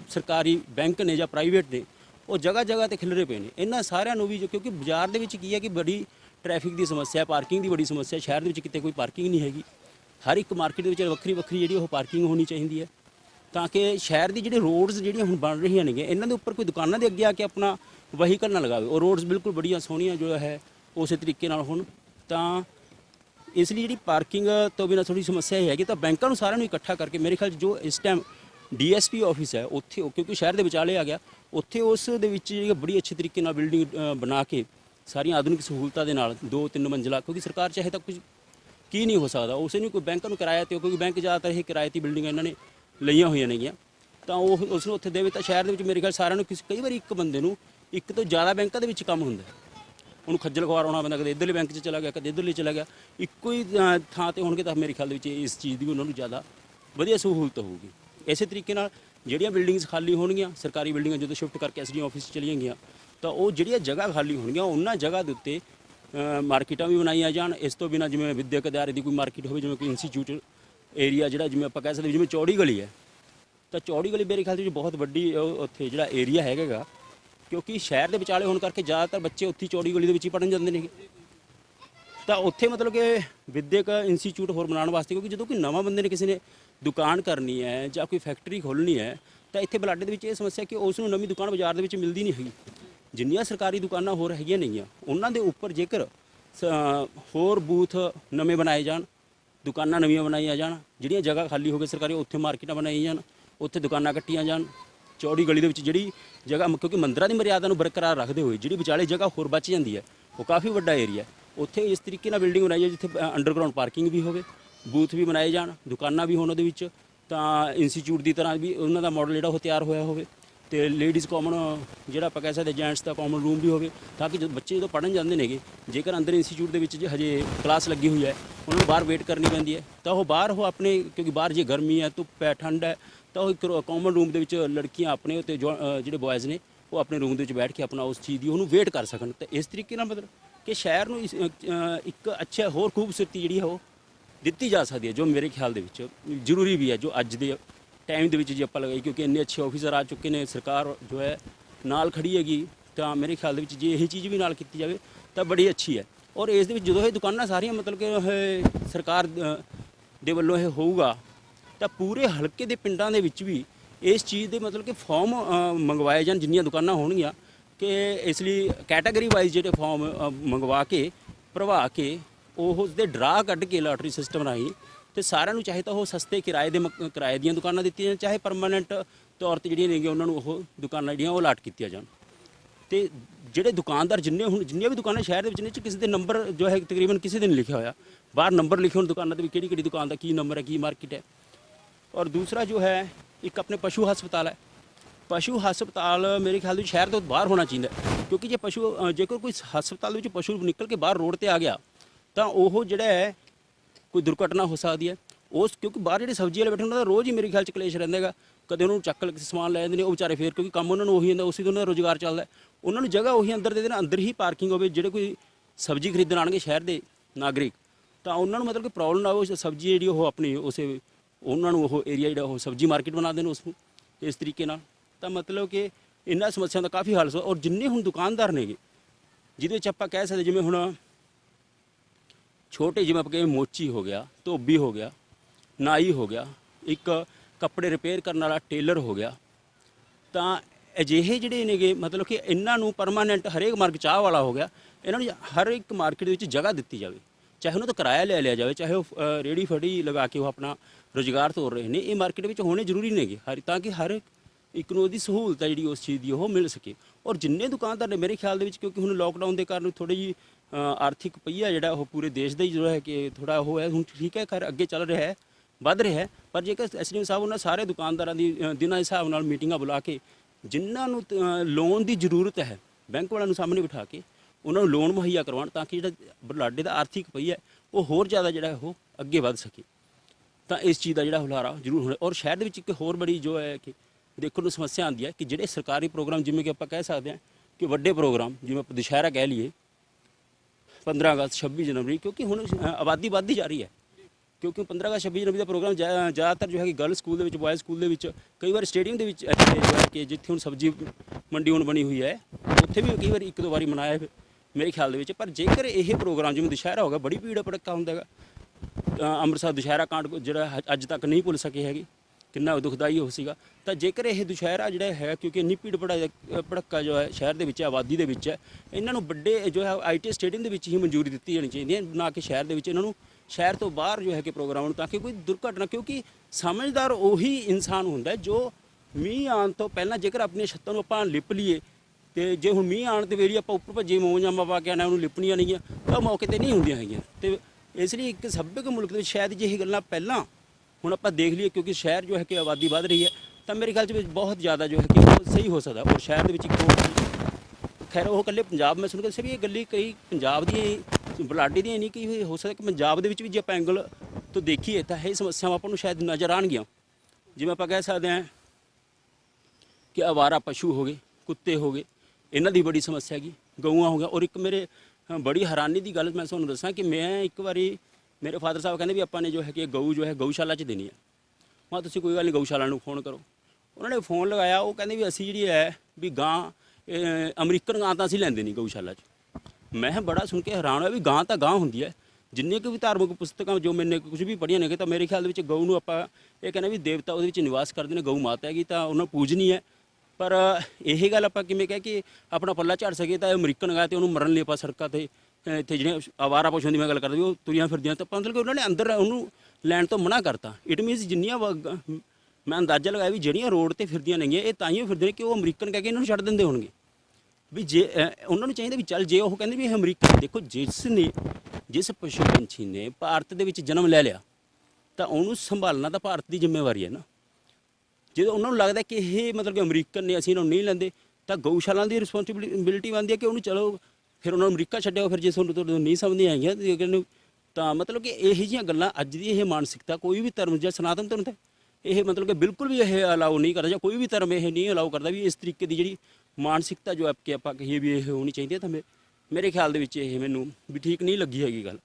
ਸਰਕਾਰੀ ਬੈਂਕ ਨੇ ਜਾਂ ਪ੍ਰਾਈਵੇਟ ਨੇ, ਉਹ ਜਗ੍ਹਾ ਜਗ੍ਹਾ ਤੇ ਖਿਲਰੇ ਪਏ ਨੇ। ਇਹਨਾਂ ਸਾਰਿਆਂ ਨੂੰ ਵੀ ਜੋ, ਕਿਉਂਕਿ ਬਾਜ਼ਾਰ ਦੇ ਵਿੱਚ ਕੀ ਹੈ ਕਿ ਬੜੀ ਟ੍ਰੈਫਿਕ ਦੀ ਸਮੱਸਿਆ ਪਾਰਕਿੰਗ ਦੀ ਬੜੀ ਸਮੱਸਿਆ, ਸ਼ਹਿਰ ਦੇ ਵਿੱਚ ਕਿਤੇ ਕੋਈ ਪਾਰਕਿੰਗ ਨਹੀਂ ਹੈਗੀ। ਹਰ ਇੱਕ ਮਾਰਕੀਟ ਦੇ ਵਿੱਚ ਵੱਖਰੀ ਵੱਖਰੀ ਜਿਹੜੀ ਉਹ ਪਾਰਕਿੰਗ ਹੋਣੀ ਚਾਹੀਦੀ ਹੈ। ਤਾਂ ਕਿ ਸ਼ਹਿਰ ਦੀ ਜਿਹੜੇ ਰੋਡਸ ਜਿਹੜੀਆਂ ਹੁਣ ਬਣ ਰਹੀਆਂ ਨੇਗੇ ਇਹਨਾਂ ਦੇ ਉੱਪਰ ਕੋਈ ਦੁਕਾਨਾਂ ਦੇ ਅੱਗੇ ਆ ਕੇ ਆਪਣਾ ਵਹੀਕਲ ਨਾ ਲਗਾਵੇ। ਉਹ ਰੋਡਸ ਬਿਲਕੁਲ ਬੜੀਆਂ ਸੋਹਣੀਆਂ ਜੋ ਹੈ, ਉਸੇ ਤਰੀਕੇ ਨਾਲ ਹੁਣ। ਤਾਂ ਇਸ ਲਈ ਜਿਹੜੀ ਪਾਰਕਿੰਗ ਤੋਂ ਬਿਨਾਂ ਥੋੜੀ ਸਮੱਸਿਆ ਇਹ ਹੈਗੀ, ਤਾਂ ਬੈਂਕਾਂ ਨੂੰ ਸਾਰਿਆਂ ਨੂੰ ਇਕੱਠਾ ਕਰਕੇ ਮੇਰੇ ਖਿਆਲ 'ਚ ਜੋ ਇਸ ਟਾਈਮ ਡੀਐਸਪੀ ਆਫਿਸ ਹੈ, ਉੱਥੇ ਉਹ ਕਿਉਂਕਿ ਸ਼ਹਿਰ ਦੇ ਵਿਚਾਲੇ ਆ ਗਿਆ, ਉੱਥੇ ਉਸ ਦੇ ਵਿੱਚ ਜਿਹੜੀ ਬੜੀ ਅੱਛੇ ਤਰੀਕੇ ਨਾਲ ਬਿਲਡਿੰਗ ਬਣਾ ਕੇ ਸਾਰੀਆਂ ਆਧੁਨਿਕ ਸਹੂਲਤਾਂ ਦੇ ਨਾਲ ਦੋ ਤਿੰਨ ਮੰਜ਼ਿਲਾ, ਕਿਉਂਕਿ ਸਰਕਾਰ ਚਾਹੇ ਤਾਂ ਕੁਝ ਕੀ ਨਹੀਂ ਹੋ ਸਕਦਾ, ਉਸੇ ਨੂੰ ਕੋਈ ਬੈਂਕ ਨੂੰ ਕਿਰਾਇਆ ਤੇ ਕਿਉਂਕਿ ਬੈਂਕ ਜ਼ਿਆਦਾਤਰ ਇਹ ਕਿਰਾਏ ਦੀ ਬਿਲਡਿੰਗਾਂ ਇਹਨਾਂ ਨੇ ਲਈਆਂ ਹੋਈਆਂ ਨੇਗੀਆਂ। ਤਾਂ ਉਹ ਉਸ ਨੂੰ ਉੱਥੇ ਦੇਵੇ ਤਾਂ ਸ਼ਹਿਰ ਦੇ ਵਿੱਚ ਮੇਰੇ ਖਿਆਲ ਸਾਰਿਆਂ ਨੂੰ ਕਿਸੇ, ਕਈ ਵਾਰੀ ਇੱਕ ਬੰਦੇ ਨੂੰ ਇੱਕ ਤੋਂ ਜ਼ਿਆਦਾ ਬੈਂਕਾਂ ਦੇ ਵਿੱਚ ਕੰਮ ਹੁੰਦਾ ਉਹਨੂੰ ਖੱਜਲ ਖਵਾਰ ਹੋਣਾ ਪੈਂਦਾ, ਕਦੇ ਇੱਧਰਲੇ ਬੈਂਕ 'ਚ ਚਲਾ ਗਿਆ, ਕਦੇ ਇੱਧਰਲੇ ਚਲਾ ਗਿਆ, ਇੱਕੋ ਹੀ ਥਾਂ ਤੇ ਹੋਣਗੇ ਤਾਂ ਮੇਰੇ ਖਿਆਲ ਦੇ ਵਿੱਚ ਇਸ ਚੀਜ਼ ਦੀ ਉਹਨਾਂ ਨੂੰ ਜ਼ਿਆਦਾ ਵਧੀਆ ਸਹੂਲਤ ਹੋਊਗੀ। ਇਸੇ ਤਰੀਕੇ ਨਾਲ ਜਿਹੜੀਆਂ ਬਿਲਡਿੰਗਸ ਖਾਲੀ ਹੋਣਗੀਆਂ, ਸਰਕਾਰੀ ਬਿਲਡਿੰਗਾਂ ਜਦੋਂ ਸ਼ਿਫਟ ਕਰਕੇ ਐਸਡੀ ਆਫਿਸ ਚਲੀਆਂ ਗਈਆਂ, ਤਾਂ ਉਹ ਜਿਹੜੀਆਂ ਜਗ੍ਹਾ ਖਾਲੀ ਹੋਣਗੀਆਂ, ਉਹਨਾਂ ਜਗ੍ਹਾ ਦੇ ਉੱਤੇ ਮਾਰਕੀਟਾਂ ਵੀ ਬਣਾਈਆਂ ਜਾਣ। ਇਸ ਤੋਂ ਬਿਨਾਂ ਜਿਵੇਂ ਵਿਦਿਅਕ ਅਦਾਰੇ ਦੀ ਕੋਈ ਮਾਰਕੀਟ ਹੋਵੇ, ਜਿਵੇਂ ਕੋਈ ਇੰਸਟੀਚਿਊਟ ਏਰੀਆ ਜਿਹੜਾ ਜਿਵੇਂ ਆਪਾਂ ਕਹਿ ਸਕਦੇ ਜਿਵੇਂ ਚੌੜੀ ਗਲੀ ਹੈ, ਤਾਂ ਚੌੜੀ ਗਲੀ ਮੇਰੇ ਖਿਆਲ ਦੇ ਵਿੱਚ ਬਹੁਤ ਵੱਡੀ ਉਹ ਉੱਥੇ ਜਿਹੜਾ ਏਰੀਆ ਹੈਗਾਗਾ, ਕਿਉਂਕਿ ਸ਼ਹਿਰ ਦੇ ਵਿਚਾਲੇ ਹੋਣ ਕਰਕੇ ਜ਼ਿਆਦਾਤਰ ਬੱਚੇ ਉੱਥੇ ਹੀ ਚੌੜੀ ਗਲੀ ਦੇ ਵਿੱਚ ਹੀ ਪੜਨ ਜਾਂਦੇ ਨੇਗੇ ਤਾਂ ਉੱਥੇ ਮਤਲਬ ਕਿ ਵਿਦਿਅਕ ਇੰਸਟੀਚਿਊਟ ਹੋਰ ਬਣਾਉਣ ਵਾਸਤੇ, ਕਿਉਂਕਿ ਜਦੋਂ ਕੋਈ ਨਵਾਂ ਬੰਦੇ ਨੇ ਕਿਸੇ ਨੇ ਦੁਕਾਨ ਕਰਨੀ ਹੈ ਜਾਂ ਕੋਈ ਫੈਕਟਰੀ ਖੋਲ੍ਹਣੀ ਹੈ, ਤਾਂ ਇੱਥੇ ਬਲਾਡੇ ਦੇ ਵਿੱਚ ਇਹ ਸਮੱਸਿਆ ਕਿ ਉਸ ਨੂੰ ਨਵੀਂ ਦੁਕਾਨ ਬਾਜ਼ਾਰ ਦੇ ਵਿੱਚ ਮਿਲਦੀ ਨਹੀਂ ਹੈਗੀ। ਜਿੰਨੀਆਂ ਸਰਕਾਰੀ ਦੁਕਾਨਾਂ ਹੋਰ ਹੈਗੀਆਂ ਨੇਗੀਆਂ, ਉਹਨਾਂ ਦੇ ਉੱਪਰ ਜੇਕਰ ਹੋਰ ਬੂਥ ਨਵੇਂ ਬਣਾਏ ਜਾਣ, ਦੁਕਾਨਾਂ ਨਵੀਆਂ ਬਣਾਈਆਂ ਜਾਣ, ਜਿਹੜੀਆਂ ਜਗ੍ਹਾ ਖਾਲੀ ਹੋ ਗਈ ਸਰਕਾਰੀ, ਉੱਥੇ ਮਾਰਕੀਟਾਂ ਬਣਾਈਆਂ ਜਾਣ, ਉੱਥੇ ਦੁਕਾਨਾਂ ਕੱਟੀਆਂ ਜਾਣ, ਚੌੜੀ ਗਲੀ ਦੇ ਵਿੱਚ ਜਿਹੜੀ ਜਗ੍ਹਾ ਕਿਉਂਕਿ ਮੰਦਰਾਂ ਦੀ ਮਰਿਆਦਾ ਨੂੰ ਬਰਕਰਾਰ ਰੱਖਦੇ ਹੋਏ ਜਿਹੜੀ ਵਿਚਾਲੇ ਜਗ੍ਹਾ ਹੋਰ ਬਚ ਜਾਂਦੀ ਹੈ, ਉਹ ਕਾਫੀ ਵੱਡਾ ਏਰੀਆ ਉੱਥੇ ਇਸ ਤਰੀਕੇ ਨਾਲ ਬਿਲਡਿੰਗ ਬਣਾਈ ਹੈ ਜਿੱਥੇ ਅੰਡਰਗਰਾਉਂਡ ਪਾਰਕਿੰਗ ਵੀ ਹੋਵੇ ਬੂਥ ਵੀ ਬਣਾਏ ਜਾਣ, ਦੁਕਾਨਾਂ ਵੀ ਹੋਣ ਉਹਦੇ ਵਿੱਚ, ਤਾਂ ਇੰਸਟੀਚਿਊਟ ਦੀ ਤਰ੍ਹਾਂ ਵੀ ਉਹਨਾਂ ਦਾ ਮਾਡਲ ਜਿਹੜਾ ਉਹ ਤਿਆਰ ਹੋਇਆ ਹੋਵੇ, ਤੇ ਲੇਡੀਜ਼ ਕਾਮਨ ਜਿਹੜਾ ਆਪਾਂ ਕਹਿ ਸਕਦੇ ਜੈਂਟਸ ਦਾ ਕਾਮਨ ਰੂਮ ਵੀ ਹੋਵੇ, ਤਾਂ ਕਿ ਜਦੋਂ ਬੱਚੇ ਜਦੋਂ ਪੜਨ ਜਾਂਦੇ ਨੇਗੇ, ਜੇਕਰ ਅੰਦਰ ਇੰਸਟੀਚਿਊਟ ਦੇ ਵਿੱਚ ਹਜੇ ਕਲਾਸ ਲੱਗੀ ਹੋਈ ਹੈ, ਉਹਨਾਂ ਨੂੰ ਬਾਹਰ ਵੇਟ ਕਰਨੀ ਪੈਂਦੀ ਹੈ, ਤਾਂ ਉਹ ਬਾਹਰ ਉਹ ਆਪਣੇ, ਕਿਉਂਕਿ ਬਾਹਰ ਜੇ ਗਰਮੀ ਹੈ, ਧੁੱਪ ਹੈ, ਠੰਡ ਹੈ, ਤਾਂ ਉਹ ਇੱਕ ਕਾਮਨ ਰੂਮ ਦੇ ਵਿੱਚ ਲੜਕੀਆਂ ਆਪਣੇ ਤੇ ਜੋ- ਜਿਹੜੇ ਬॉयਜ਼ ਨੇ, ਉਹ ਆਪਣੇ ਰੂਮ ਦੇ ਵਿੱਚ ਬੈਠ ਕੇ ਆਪਣਾ ਉਸ ਚੀਜ਼ ਦੀ ਉਹਨੂੰ ਵੇਟ ਕਰ ਸਕਣ। ਤੇ ਇਸ ਤਰੀਕੇ ਨਾਲ ਮਤਲਬ ਕਿ ਸ਼ਹਿਰ ਨੂੰ ਇੱਕ ਅੱਛਾ ਹੋਰ ਖੂਬਸੂਰਤੀ ਜਿਹੜੀ ਹੈ ਉਹ ਦਿੱਤੀ ਜਾ ਸਕਦੀ ਹੈ, ਜੋ ਮੇਰੇ ਖਿਆਲ ਦੇ ਵਿੱਚ ਜ਼ਰੂਰੀ ਵੀ ਹੈ, ਜੋ ਅੱਜ ਦੇ ਟਾਈਮ ਦੇ ਵਿੱਚ ਜੇ ਆਪਾਂ ਲਗਾਈ ਕਿਉਂਕਿ ਇੰਨੇ ਅੱਛੇ ਆਫੀਸਰ ਆ ਚੁੱਕੇ ਨੇ, ਸਰਕਾਰ ਜੋ ਹੈ ਨਾਲ ਖੜੀ ਹੈਗੀ, ਤਾਂ ਮੇਰੇ ਖਿਆਲ ਦੇ ਵਿੱਚ ਜੇ ਇਹ ਚੀਜ਼ ਵੀ ਨਾਲ ਕੀਤੀ ਜਾਵੇ, ਤਾਂ ਬੜੀ ਅੱਛੀ ਹੈ। ਔਰ ਇਸ ਦੇ ਵਿੱਚ ਜਦੋਂ ਇਹ ਦੁਕਾਨਾਂ ਸਾਰੀਆਂ ਮਤਲਬ ਕਿ ਇਹ ਸਰਕਾਰ ਦੇ ਵੱਲੋਂ ਇਹ ਹੋਊਗਾ, ਤਾਂ ਪੂਰੇ ਹਲਕੇ ਦੇ ਪਿੰਡਾਂ ਦੇ ਵਿੱਚ ਵੀ ਇਸ ਚੀਜ਼ ਦੇ ਮਤਲਬ ਕਿ ਫਾਰਮ ਮੰਗਵਾਏ ਜਾਣ, ਜਿੰਨੀਆਂ ਦੁਕਾਨਾਂ ਹੋਣਗੀਆਂ, ਕਿ ਇਸ ਲਈ ਕੈਟਾਗਰੀ ਵਾਈਜ਼ ਜਿਹੜੇ ਫਾਰਮ ਮੰਗਵਾ ਕੇ, ਭਰਵਾ ਕੇ ਉਹ ਉਸ ਡਰਾ ਕੱਢ ਕੇ ਲਾਟਰੀ ਸਿਸਟਮ ਰਾਹੀਂ ਤੇ ਸਾਰਿਆਂ ਨੂੰ ਚਾਹੇ ਤਾਂ ਉਹ ਸਸਤੇ ਕਿਰਾਏ ਦੇ ਮਕ- ਕਿਰਾਏ ਦੀਆਂ ਦੁਕਾਨਾਂ ਦਿੱਤੀਆਂ ਜਾਣ, ਚਾਹੇ ਪਰਮਾਨੈਂਟ ਤੌਰ ਤੇ ਜਿਹੜੀਆਂ ਨੇਗੀਆਂ ਉਹਨਾਂ ਨੂੰ ਉਹ ਦੁਕਾਨਾਂ ਜਿਹੜੀਆਂ ਉਹ ਲਾਟ ਕੀਤੀਆਂ ਜਾਣ। ਤੇ ਜਿਹੜੇ ਦੁਕਾਨਦਾਰ ਜਿੰਨੇ ਹੁਣ, ਜਿੰਨੀਆਂ ਵੀ ਦੁਕਾਨਾਂ ਸ਼ਹਿਰ ਦੇ ਵਿੱਚ ਨੇ ਚ ਕਿਸੇ ਦੇ ਨੰਬਰ ਜੋ ਹੈ ਤਕਰੀਬਨ ਕਿਸੇ ਦਿਨ ਲਿਖਿਆ ਹੋਇਆ। ਬਾਹਰ ਨੰਬਰ ਲਿਖੇ ਹੋਣ ਦੁਕਾਨਾਂ ਤੇ ਵੀ ਕਿਹੜੀ ਕਿਹੜੀ ਦੁਕਾਨ ਦਾ ਕੀ ਨੰਬਰ ਹੈ, ਕੀ ਮਾਰਕੀਟ ਹੈ। ਔਰ ਦੂਸਰਾ ਜੋ ਹੈ, ਇੱਕ ਆਪਣੇ ਪਸ਼ੂ ਹਸਪਤਾਲ ਹੈ। ਪਸ਼ੂ ਹਸਪਤਾਲ ਮੇਰੇ ਖਿਆਲ ਵਿੱਚ ਸ਼ਹਿਰ ਤੋਂ ਬਾਹਰ ਹੋਣਾ ਚਾਹੀਦਾ ਕਿਉਂਕਿ ਜੇ ਪਸ਼ੂ ਜੇਕਰ ਕੋਈ ਹਸਪਤਾਲ ਵਿੱਚ ਪਸ਼ੂ ਨਿਕਲ ਕੇ ਬਾਹਰ ਰੋਡ ਤੇ ਆ ਗਿਆ ਤਾਂ ਉਹ ਜਿਹੜਾ ਹੈ, ਕੋਈ ਦੁਰਘਟਨਾ ਹੋ ਸਕਦੀ ਹੈ। ਉਸ ਕਿਉਂਕਿ ਬਾਹਰ ਜਿਹੜੇ ਸਬਜ਼ੀ ਵਾਲੇ ਬੈਠੇ ਉਹਨਾਂ ਦਾ ਰੋਜ਼ ਹੀ ਮੇਰੇ ਖਿਆਲ ਚ ਕਲੇਸ਼ ਰਹਿੰਦਾ ਹੈਗਾ। ਕਦੇ ਉਹਨੂੰ ਚੱਕ ਕੇ ਸਮਾਨ ਲੈ ਜਾਂਦੇ ਨੇ, ਉਹ ਵਿਚਾਰੇ ਫੇਰ, ਕਿਉਂਕਿ ਕੰਮ ਉਹਨਾਂ ਨੂੰ ਉਹੀ ਹੁੰਦਾ, ਉਸੇ ਤੋਂ ਉਹਨਾਂ ਦਾ ਰੋਜ਼ਗਾਰ ਚੱਲਦਾ ਉਹਨਾਂ ਨੂੰ ਜਗ੍ਹਾ ਉਹੀ ਅੰਦਰ ਦੇ ਦੇਣ, ਅੰਦਰ ਹੀ ਪਾਰਕਿੰਗ ਹੋਵੇ, ਜਿਹੜੇ ਕੋਈ ਸਬਜ਼ੀ ਖਰੀਦਣ ਆਣਗੇ ਸ਼ਹਿਰ ਦੇ ਨਾਗਰਿਕ। ਤਾਂ ਉਹਨਾਂ ਨੂੰ ਮਤਲਬ ਕਿ ਪ੍ਰੋਬਲਮ ਨਾ ਹੋਵੇ, ਸਬਜ਼ੀ ਜਿਹੜੀ ਉਹ ਆਪਣੀ, ਉਸੇ ਉਹਨਾਂ ਨੂੰ ਉਹ ਏਰੀਆ ਜਿਹੜਾ ਉਹ ਸਬਜ਼ੀ ਮਾਰਕੀਟ ਬਣਾ ਦੇਣ ਉਸ ਨੂੰ, ਇਸ ਤਰੀਕੇ ਨਾਲ। ਤਾਂ ਮਤਲਬ ਕਿ ਇਹਨਾਂ ਸਮੱਸਿਆਵਾਂ ਦਾ ਕਾਫੀ ਹੱਲ ਔਰ ਜਿੰਨੇ ਹੁਣ ਦੁਕਾਨਦਾਰ ਨੇਗੇ, ਜਿਹਦੇ ਵਿੱਚ ਆਪਾਂ ਕਹਿ ਸਕਦੇ, ਜਿਵੇਂ ਹੁਣ ਛੋਟੇ ਜਿਵੇਂ ਆਪਾਂ ਕਹੇ ਮੋਚੀ ਹੋ ਗਿਆ ਧੋਬੀ ਹੋ ਗਿਆ ਨਾਈ ਹੋ ਗਿਆ ਇੱਕ ਕੱਪੜੇ ਰਿਪੇਅਰ ਕਰਨ ਵਾਲਾ ਟੇਲਰ ਹੋ ਗਿਆ ਤਾਂ ਅਜਿਹੇ ਜਿਹੜੇ ਨੇਗੇ ਮਤਲਬ ਕਿ ਇਹਨਾਂ ਨੂੰ ਪਰਮਾਨੈਂਟ ਹਰੇਕ ਮਾਰਕ ਚਾਹ ਵਾਲਾ ਹੋ ਗਿਆ ਇਹਨਾਂ ਨੂੰ ਹਰ ਇੱਕ ਮਾਰਕੀਟ ਦੇ ਵਿੱਚ ਜਗ੍ਹਾ ਦਿੱਤੀ ਜਾਵੇ। ਚਾਹੇ ਉਹਨਾਂ ਤੋਂ ਕਿਰਾਇਆ ਲੈ ਲਿਆ ਜਾਵੇ ਚਾਹੇ ਉਹ ਅ, ਰੇਹੜੀ ਫੜੀ ਲਗਾ ਕੇ ਉਹ ਆਪਣਾ ਰੋਜ਼ਗਾਰ ਤੋਰ ਰਹੇ ਨੇ ਇਹ ਮਾਰਕੀਟ ਵਿੱਚ ਹੋਣੇ ਜ਼ਰੂਰੀ ਨੇਗੇ ਹਰ ਤਾਂ ਕਿ ਹਰ ਇੱਕ ਨੂੰ ਉਹਦੀ ਸਹੂਲਤ ਹੈ ਜਿਹੜੀ ਉਸ ਚੀਜ਼ ਦੀ ਉਹ ਮਿਲ ਸਕੇ। ਔਰ ਜਿੰਨੇ ਦੁਕਾਨਦਾਰ ਨੇ ਮੇਰੇ ਖਿਆਲ ਦੇ ਵਿੱਚ ਕਿਉਂਕਿ ਹੁਣ ਲੋਕਡਾਊਨ ਦੇ ਕਾਰਨ ਥੋੜੀ ਜੀ ਆਰਥਿਕ ਪਹੀਆ ਜਿਹੜਾ ਉਹ ਪੂਰੇ ਦੇਸ਼ ਦਾ ਹੀ ਜਿਹੜਾ ਹੈ ਕਿ ਥੋੜਾ ਉਹ ਹੈ, ਹੁਣ ਠੀਕ ਹੈ, ਖੈਰ ਅੱਗੇ ਚੱਲ ਰਿਹਾ ਹੈ, ਵੱਧ ਰਿਹਾ ਹੈ, ਪਰ ਜੇਕਰ ਐਸਡੀਐਮ ਸਾਹਿਬ ਉਹਨਾਂ ਸਾਰੇ ਦੁਕਾਨਦਾਰਾਂ ਦੀ ਦਿਨਾਂ ਦੇ ਹਿਸਾਬ ਨਾਲ ਮੀਟਿੰਗਾਂ ਬੁਲਾ ਕੇ ਜਿਨ੍ਹਾਂ ਨੂੰ ਲੋਨ ਦੀ ਜ਼ਰੂਰਤ ਹੈ, ਬੈਂਕ ਵਾਲਿਆਂ ਨੂੰ ਸਾਹਮਣੇ ਬਿਠਾ ਕੇ ਉਹਨਾਂ ਨੂੰ ਲੋਨ ਮੁਹੱਈਆ ਕਰਵਾਉਣ ਤਾਂ ਕਿ ਜਿਹੜਾ ਬੁਲਾਡੇ ਦਾ ਆਰਥਿਕ ਪਹੀਆ ਉਹ ਹੋਰ ਜ਼ਿਆਦਾ ਜਿਹੜਾ ਉਹ ਅੱਗੇ ਵੱਧ ਸਕੇ। ਤਾਂ ਇਸ ਚੀਜ਼ ਦਾ ਜਿਹੜਾ ਹੁਲਾਰਾ ਜ਼ਰੂਰ ਹੋਣਾ, ਔਰ ਸ਼ਹਿਰ ਦੇ ਵਿੱਚ ਇੱਕ ਹੋਰ ਬੜੀ ਜੋ ਹੈ ਕਿ ਦੇਖਣ ਨੂੰ ਸਮੱਸਿਆ ਆਉਂਦੀ ਹੈ ਕਿ ਜਿਹੜੇ ਸਰਕਾਰੀ ਪ੍ਰੋਗਰਾਮ ਜਿਵੇਂ ਕਿ ਆਪਾਂ ਕਹਿ ਸਕਦੇ ਹਾਂ ਕਿ ਵੱਡੇ ਪ੍ਰੋਗਰਾਮ, ਜਿਵੇਂ ਆਪਾਂ ਦੁਸ਼ਹਿਰਾ ਕਹਿ ਲਈਏ 15 ਅਗਸਤ 26 ਜਨਵਰੀ ਕਿਉਂਕਿ ਹੁਣ ਆਬਾਦੀ ਵੱਧਦੀ ਜਾ ਰਹੀ ਹੈ। ਕਿਉਂਕਿ 15 ਅਗਸਤ 26 ਜਨਵਰੀ ਦਾ ਪ੍ਰੋਗਰਾਮ ਜ਼ਿਆ- ਜ਼ਿਆਦਾਤਰ ਜੋ ਹੈ ਕਿ ਗਰਲ ਸਕੂਲ ਦੇ ਵਿੱਚ ਬॉयਜ਼ ਸਕੂਲ ਦੇ ਵਿੱਚ ਕਈ ਵਾਰ ਸਟੇਡੀਅਮ ਦੇ ਵਿੱਚ ਇੱਥੇ ਜੋ ਹੈ ਕਿ ਜਿੱਥੇ ਹੁਣ ਸਬਜ਼ੀ ਮੰਡੀ ਹੁਣ ਬਣੀ ਹੋਈ ਹੈ ਉੱਥੇ ਵੀ ਕਈ ਵਾਰ ਇੱਕ ਦੋ ਵਾਰੀ ਮਨਾਇਆ ਹੈ ਮੇਰੇ ਖਿਆਲ ਦੇ ਵਿੱਚ। ਪਰ ਜੇਕਰ ਇਹ ਪ੍ਰੋਗਰਾਮ ਜਿਵੇਂ ਦੁਸ਼ਹਿਰਾ ਹੋਗਾ ਬੜੀ ਭੀੜ ਭੜੱਕਾ ਹੁੰਦਾ ਹੈਗਾ ਅ, ਅੰਮ੍ਰਿਤਸਰ ਦੁਸ਼ਹਿਰਾ ਕਾਂਡ ਜਿਹੜਾ ਅੱਜ ਤੱਕ ਨਹੀਂ ਭੁੱਲ ਸਕੇ ਹੈਗੇ। ਕਿੰਨਾ ਦੁਖਦਾਈ ਹੋ ਸੀਗਾ। ਤਾਂ ਜੇਕਰ ਇਹ ਦੁਸ਼ਹਿਰਾ ਜਿਹੜਾ ਹੈ, ਕਿਉਂਕਿ ਇੰਨੀ ਭੀੜ ਭੜਾ- ਭੜੱਕਾ ਜੋ ਹੈ, ਸ਼ਹਿਰ ਦੇ ਵਿੱਚ, ਆਬਾਦੀ ਦੇ ਵਿੱਚ ਹੈ, ਇਹਨਾਂ ਨੂੰ ਵੱਡੇ ਜੋ ਹੈ ਆਈਟੀ ਸਟੇਡੀਅਮ ਦੇ ਵਿੱਚ ਹੀ ਮਨਜ਼ੂਰੀ ਦਿੱਤੀ ਜਾਣੀ ਚਾਹੀਦੀ ਹੈ, ਨਾ ਕਿ ਸ਼ਹਿਰ ਦੇ ਵਿੱਚ ਇਹਨਾਂ ਨੂੰ ਸ਼ਹਿਰ ਤੋਂ ਬਾਹਰ ਜੋ ਹੈ ਕਿ ਪ੍ਰੋਗਰਾਮ ਨੂੰ ਤਾਂ ਕਿ ਕੋਈ ਦੁਰਘਟਨਾ, ਕਿਉਂਕਿ ਸਮਝਦਾਰ ਉਹੀ ਇਨਸਾਨ ਹੁੰਦਾ ਜੋ ਮੀਂਹ ਆਉਣ ਤੋਂ ਪਹਿਲਾਂ ਜੇਕਰ ਆਪਣੀਆਂ ਛੱਤਾਂ ਨੂੰ ਆਪਾਂ ਲਿਪ ਲਈਏ, ਤੇ ਜੇ ਹੁਣ ਮੀਂਹ ਆਉਣ ਤੇ ਵੇਰੀ ਆਪਾਂ ਉੱਪਰ ਭੱਜੇ ਮੋਜਾਂ ਪਾ ਕੇ ਆਣਾ ਉਹਨੂੰ ਲਿਪਣੀਆਂ ਨਹੀਂਆਂ ਤਾਂ ਉਹ ਮੌਕੇ ਤੇ ਨਹੀਂ ਹੁੰਦੀਆਂ ਹੈਗੀਆਂ। ਤੇ ਇਸ ਲਈ ਇੱਕ ਸੱਭਿਅਕ ਮੁਲਕ ਦੇ ਵਿੱਚ ਸ਼ਾਇਦ ਜੇ ਗੱਲਾਂ ਪਹਿਲਾਂ ਹੁਣ ਆਪਾਂ ਦੇਖ ਲਈਏ ਕਿਉਂਕਿ ਸ਼ਹਿਰ ਜੋ ਹੈ ਕਿ ਆਬਾਦੀ ਵੱਧ ਰਹੀ ਹੈ ਤਾਂ ਮੇਰੇ ਖਿਆਲ ਚ ਬਹੁਤ ਜ਼ਿਆਦਾ ਜੋ ਹੈ ਕਿ ਉਹ ਸਹੀ ਹੋ ਸਕਦਾ। ਔਰ ਸ਼ਹਿਰ ਦੇ ਵਿੱਚ ਇੱਕ ਖੈਰ ਉਹ ਇਕੱਲੇ ਪੰਜਾਬ ਮੈਂ ਸੁਣ ਕੇ ਦੱਸਿਆ ਵੀ ਇਹ ਗੱਲੀ ਕਈ ਪੰਜਾਬ ਦੀਆਂ ਹੀ, ਬੁਲਾਡੇ ਦੀਆਂ ਨਹੀਂ ਕਿ ਹੋ ਸਕਦਾ ਕਿ ਪੰਜਾਬ ਦੇ ਵਿੱਚ ਵੀ ਜੇ ਆਪਾਂ ਐਂਗਲ ਤੋਂ ਦੇਖੀਏ ਤਾਂ ਇਹ ਸਮੱਸਿਆਵਾਂ ਆਪਾਂ ਨੂੰ ਸ਼ਾਇਦ ਨਜ਼ਰ ਆਉਣਗੀਆਂ। ਜਿਵੇਂ ਆਪਾਂ ਕਹਿ ਸਕਦੇ ਹਾਂ ਕਿ ਆਵਾਰਾ ਪਸ਼ੂ ਹੋ ਗਏ ਕੁੱਤੇ ਹੋ ਗਏ ਇਹਨਾਂ ਦੀ ਬੜੀ ਸਮੱਸਿਆ ਹੈਗੀ ਗਊਆਂ ਹੋ ਗਿਆ ਔਰ ਇੱਕ ਮੇਰੇ ਬੜੀ ਹੈਰਾਨੀ ਦੀ ਗੱਲ ਮੈਂ ਤੁਹਾਨੂੰ ਦੱਸਾਂ ਕਿ ਮੈਂ ਇੱਕ ਵਾਰੀ ਮੇਰੇ ਫਾਦਰ ਸਾਹਿਬ ਕਹਿੰਦੇ ਵੀ ਆਪਾਂ ਨੇ ਜੋ ਹੈ ਕਿ ਗਊ ਜੋ ਹੈ ਗਊਸ਼ਾਲਾ 'ਚ ਦੇਣੀ ਹੈ। ਮੈਂ ਤੁਸੀਂ ਕੋਈ ਗੱਲ ਨਹੀਂ ਗਊਸ਼ਾਲਾ ਨੂੰ ਫੋਨ ਕਰੋ। ਉਹਨਾਂ ਨੇ ਫੋਨ ਲਗਾਇਆ, ਉਹ ਕਹਿੰਦੇ ਵੀ ਅਸੀਂ ਜਿਹੜੀ ਹੈ ਵੀ ਗਾਂ ਅਮਰੀਕਨ ਗਾਂ ਤਾਂ ਅਸੀਂ ਲੈਂਦੇ ਨਹੀਂ ਗਊਸ਼ਾਲਾ 'ਚ। ਮੈਂ ਬੜਾ ਸੁਣ ਕੇ ਹੈਰਾਨ ਹੋਇਆ ਵੀ ਗਾਂ ਤਾਂ ਗਾਂ ਹੁੰਦੀ ਹੈ। ਜਿੰਨੇ ਕੁ ਵੀ ਧਾਰਮਿਕ ਪੁਸਤਕਾਂ ਜੋ ਮੈਨੇ ਕੁਝ ਵੀ ਪੜ੍ਹੀਆਂ ਨੇ ਤਾਂ ਮੇਰੇ ਖਿਆਲ ਦੇ ਵਿੱਚ ਗਊ ਨੂੰ ਆਪਾਂ ਇਹ ਕਹਿੰਦੇ ਵੀ ਦੇਵਤਾ ਉਹਦੇ ਵਿੱਚ ਨਿਵਾਸ ਕਰਦੇ ਨੇ, ਗਊ ਮਾਤਾ ਹੈਗੀ ਤਾਂ ਉਹਨਾਂ ਪੂਜਨੀ ਹੈ। ਪਰ ਇਹ ਗੱਲ ਆਪਾਂ ਕਿਵੇਂ ਕਹਿ ਕਿ ਆਪਣਾ ਪੱਲਾ ਝਾੜ ਸਕੇ ਤਾਂ ਅਮਰੀਕਨ ਗਾਂ ਤੇ ਉਹਨੂੰ ਮਰਨ ਲਈ ਆਪਾਂ ਸੜਕਾਂ ਤੇ ਇੱਥੇ ਜਿਹੜੀਆਂ ਆਵਾਰਾ ਪਸ਼ੂਆਂ ਦੀ ਮੈਂ ਗੱਲ ਕਰਦਾ ਵੀ ਉਹ ਤੁਰੀਆਂ ਫਿਰਦੀਆਂ ਤਾਂ ਮਤਲਬ ਕਿ ਉਹਨਾਂ ਨੇ ਅੰਦਰ ਉਹਨੂੰ ਲੈਣ ਤੋਂ ਮਨਾ ਕਰਤਾ। ਇਟ ਮੀਨਸ ਜਿੰਨੀਆਂ ਵਾ- ਮੈਂ ਅੰਦਾਜ਼ਾ ਲਗਾਇਆ ਵੀ ਜਿਹੜੀਆਂ ਰੋਡ ਤੇ ਫਿਰਦੀਆਂ ਨੇਗੀਆਂ, ਇਹ ਤਾਂ ਹੀ ਫਿਰਦੇ ਨੇ ਕਿ ਉਹ ਅਮਰੀਕਨ ਕਹਿ ਕੇ ਇਹਨਾਂ ਨੂੰ ਛੱਡ ਦਿੰਦੇ ਹੋਣਗੇ। ਵੀ ਜੇ ਉਹਨਾਂ ਨੂੰ ਚਾਹੀਦਾ ਵੀ ਚੱਲ ਜੇ ਉਹ ਕਹਿੰਦੇ ਵੀ ਇਹ ਅਮਰੀਕਾ ਦੇਖੋ ਜਿਸ ਨੇ, ਜਿਸ ਪਸ਼ੂ ਪੰਛੀ ਨੇ ਭਾਰਤ ਦੇ ਵਿੱਚ ਜਨਮ ਲੈ ਲਿਆ, ਤਾਂ ਉਹਨੂੰ ਸੰਭਾਲਣਾ ਤਾਂ ਭਾਰਤ ਦੀ ਜ਼ਿੰਮੇਵਾਰੀ ਹੈ ਨਾ। ਜਦੋਂ ਉਹਨਾਂ ਨੂੰ ਲੱਗਦਾ ਕਿ ਇਹ ਮਤਲਬ ਕਿ ਅਮਰੀਕਨ ਨੇ, ਅਸੀਂ ਇਹਨਾਂ ਨੂੰ ਨਹੀਂ ਲੈਂਦੇ, ਤਾਂ ਗਊਸ਼ਾਲਾ ਦੀ ਰਿਸਪੌਂਸਿਬਿਲਿਟੀ ਬਣਦੀ ਹੈ ਕਿ ਉਹਨੂੰ ਚਲੋ ਫਿਰ ਉਹਨਾਂ ਨੂੰ ਅਮਰੀਕਾ ਛੱਡਿਓ ਫਿਰ ਜੇ ਤੁਹਾਨੂੰ ਤੁਹਾਨੂੰ ਨਹੀਂ ਸਮਝਦੀਆਂ ਆਈਆਂ, ਤੇ ਅਗਰ ਤਾਂ ਮਤਲਬ ਕਿ ਇਹੋ ਜਿਹੀਆਂ ਗੱਲਾਂ ਅੱਜ ਦੀ ਇਹ ਮਾਨਸਿਕਤਾ, ਕੋਈ ਵੀ ਧਰਮ ਜਾਂ ਸਨਾਤਨ ਧਰਮ ਤੇ ਇਹ ਮਤਲਬ ਕਿ ਬਿਲਕੁਲ ਵੀ ਇਹ ਅਲਾਉ ਨਹੀਂ ਕਰਦਾ ਜਾਂ ਕੋਈ ਵੀ ਧਰਮ ਇਹ ਨਹੀਂ ਅਲਾਉ ਕਰਦਾ ਵੀ ਇਸ ਤਰੀਕੇ ਦੀ ਜਿਹੜੀ ਮਾਨਸਿਕਤਾ ਜੋ ਆਪਕੇ ਆਪਾਂ ਕਹੀਏ ਵੀ ਇਹ ਹੋਣੀ ਚਾਹੀਦੀ ਹੈ, ਤਾਂ ਮੇ- ਮੇਰੇ ਖਿਆਲ ਦੇ ਵਿੱਚ ਇਹ ਮੈਨੂੰ ਵੀ ਠੀਕ ਨਹੀਂ ਲੱਗੀ ਹੈਗੀ ਗੱਲ।